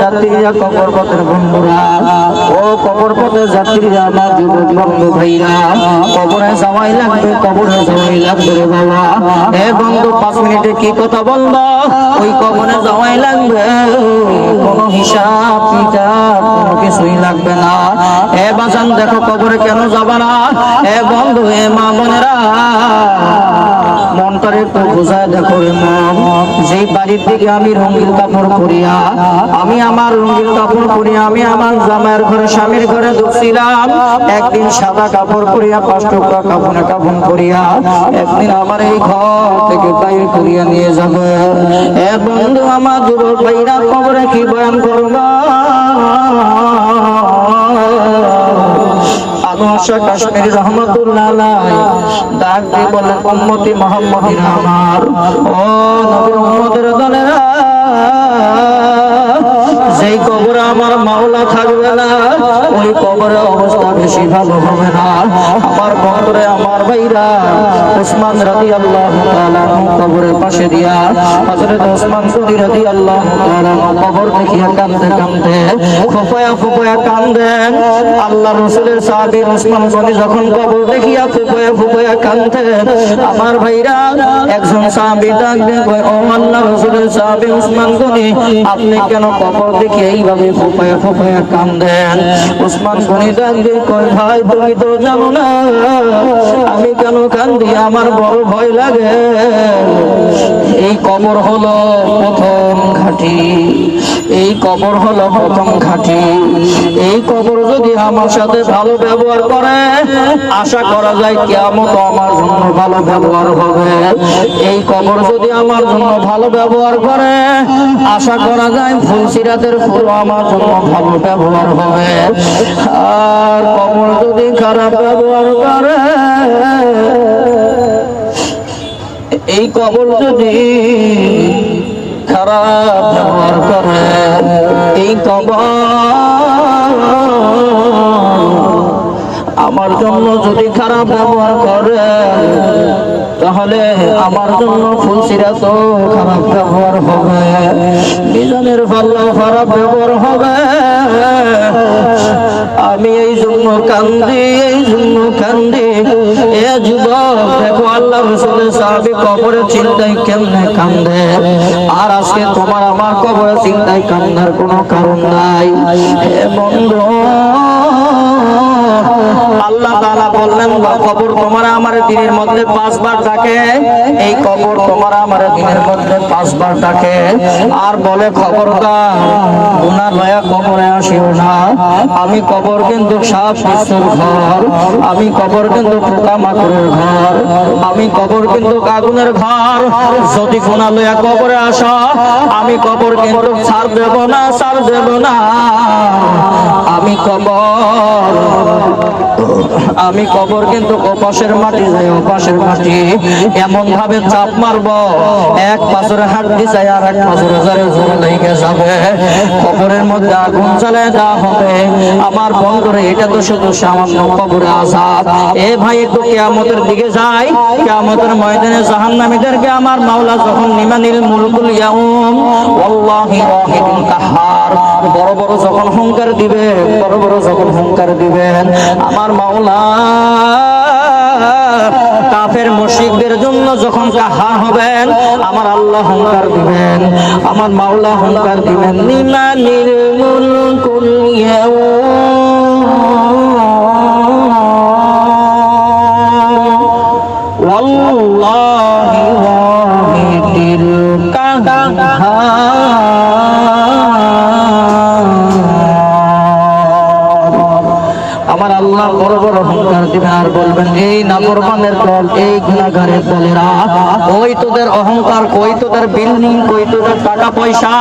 যাত্রীরা বন্ধুরা, ও যাত্রীরা বন্ধু ভাইরা, কবরে যাওয়াই লাগবে, কবরে লাগবে রে বাবা। বন্ধু, পাঁচ মিনিটে কি কথা ওই লাগবে, কোনো হিসাব কিছুই লাগবে না। এ বাজান, দেখো কবরে কেন যাবা না? এ বন্ধু, এ মা বোনেরা মনটারে একটু বোঝায় দেখো যে বাড়ির দিকে আমি রঙিন কাপড় পরিয়া, আমি আমার রঙিন কাপড় পরিয়া, আমি আমার জামাইয়ের ঘরে, স্বামীর ঘরে ঢুকছিলাম একদিন সাদা কাপড় পরিয়া, পাঁচ টুকরা কাপড়ে কাপড় পরিয়া, একদিন আমার এই ঘর থেকে বাইরে করিয়া নিয়ে যাবে। কাশ্মীর রহমতুল্লাহ ডাক দিয়ে বলেন উম্মতি মোহাম্মদিন আমার। ও নবীর যেই কবরে আমার মাওলা থাকবে না ওই কবরের অবস্থা বেশি ভালো হবে না। আমার বন্ধুরে, আমার ভাইরা, ওসমান রাদি আল্লাহ কবরের পাশে দিয়া হজরত ওসমান সদি রাদি আল্লাহ কবর দেখিয়া কান্দে কান্দে ফুফায়া ফুফায়া কান্দেন আল্লাহ রসুলের সাহাবী ওসমান গনি যখন কবর দেখিয়া ফুফায়া ফুফায়া কান্দেন আমার ভাইরা, একজন সাহাবী ডাক দিয়ে ও আল্লাহ রসুলের সাহাবী ওসমান গনি, আপনি কেন কবর দেখে এইভাবে ফুফায়া ফুফায়া কান্দেন ওসমান গনি ডাকবে কয় ভাই তুমি তো জানো না আমি কেন কান্দি? আমার বড় ভয় লাগে। এই কবর হলো প্রথম ঘাটি। এই কবর হলো প্রথম ঘাটি। এই কবর যদি আমার সাথে ভালো ব্যবহার করে, আশা করা যায় কেমন আমার জন্য ভালো ব্যবহার হবে। এই কবর যদি আমার জন্য ভালো ব্যবহার করে, আশা করা যায় ফুল সিরাতের ফুল আমার জন্য ভালো ব্যবহার হবে। আর কবর যদি খারাপ ব্যবহার করে, এই কবর যদি করে। এই আমার জন্য যদি খারাপ ব্যবহার করে, তাহলে আমার জন্য ফুলসিরা তো খারাপ ব্যবহার হবে, মিজানের পাল্লাও খারাপ ব্যবহার হবে। আমি এই জন্য কান্দি, এই জন্য কান্দি। এ যুবক, দেখো আল্লাহ রসুলের সাহাবি কবরের চিন্তায় কেমনে কান্দে। আর আজকে তোমার আমার কবরের চিন্তায় কান্দার কোনো কারণ নাই। হে বন্ধু কবর তোমার আমার দিনের মধ্যে পাঁচবার ডাকে। এই কবর তোমার আমার দিনের মধ্যে পাঁচবার ডাকে। আর বলে, খবরদার গুনা লয়া কবরে আসিও না। আমি কবর কিন্তু সাপ শিশুর ঘর। আমি কবর কিন্তু পোকা মাকড়ের ঘর। আমি কবর কিন্তু আগুনের ঘর। যদি গুনা লয়া কবরে আস, আমি কবর কিন্তু ছাড় দেব না, ছাড় দেব না। আমি কবর আমি কবর কিন্তু ওপাশের মাটি যাই ওপাশের মাটি। এমন ভাবে চাপ মারব, এক পাথরে হাড্ডি চাই আর এক পাথরে জরে জোরে লেগে যাবে। কবরের মধ্যে আগুন জ্বালে দেওয়া হবে। আমার বন্ধুরে এটা তো শুধু সামান্য কবরে আসাদ এ ভাই, একটু কেয়ামতের দিকে যাই। কেয়ামতের ময়দানে জাহান্নামীদেরকে আমার মাওলা যখন নিমানিল মুলকুল ইয়াউম, ওয়াল্লাহি ওয়াহিদুল কাহার, বড় বড় যখন হুঙ্কার দিবে বড় বড় যখন হুঙ্কার দিবেন, আমার মাওলা কাফের মুশরিকদের জন্য যখন কাহার হবেন, আমার আল্লাহ হুঙ্কার দিবেন, আমার মাওলা হুঙ্কার দিবেন। মুলকুল ইয়াউম। ওয়াল্লাহি ওয়াহিদুল কাহার। আমার আল্লাহ বড় বড় হুঙ্কার দিবেন আর বলবেন, এই নাফরমানের দল, এই গুণাগারের দলেরা, ওই তোদের অহংকার কই তোদের বিল্ডিং কই তোদের টাকা পয়সা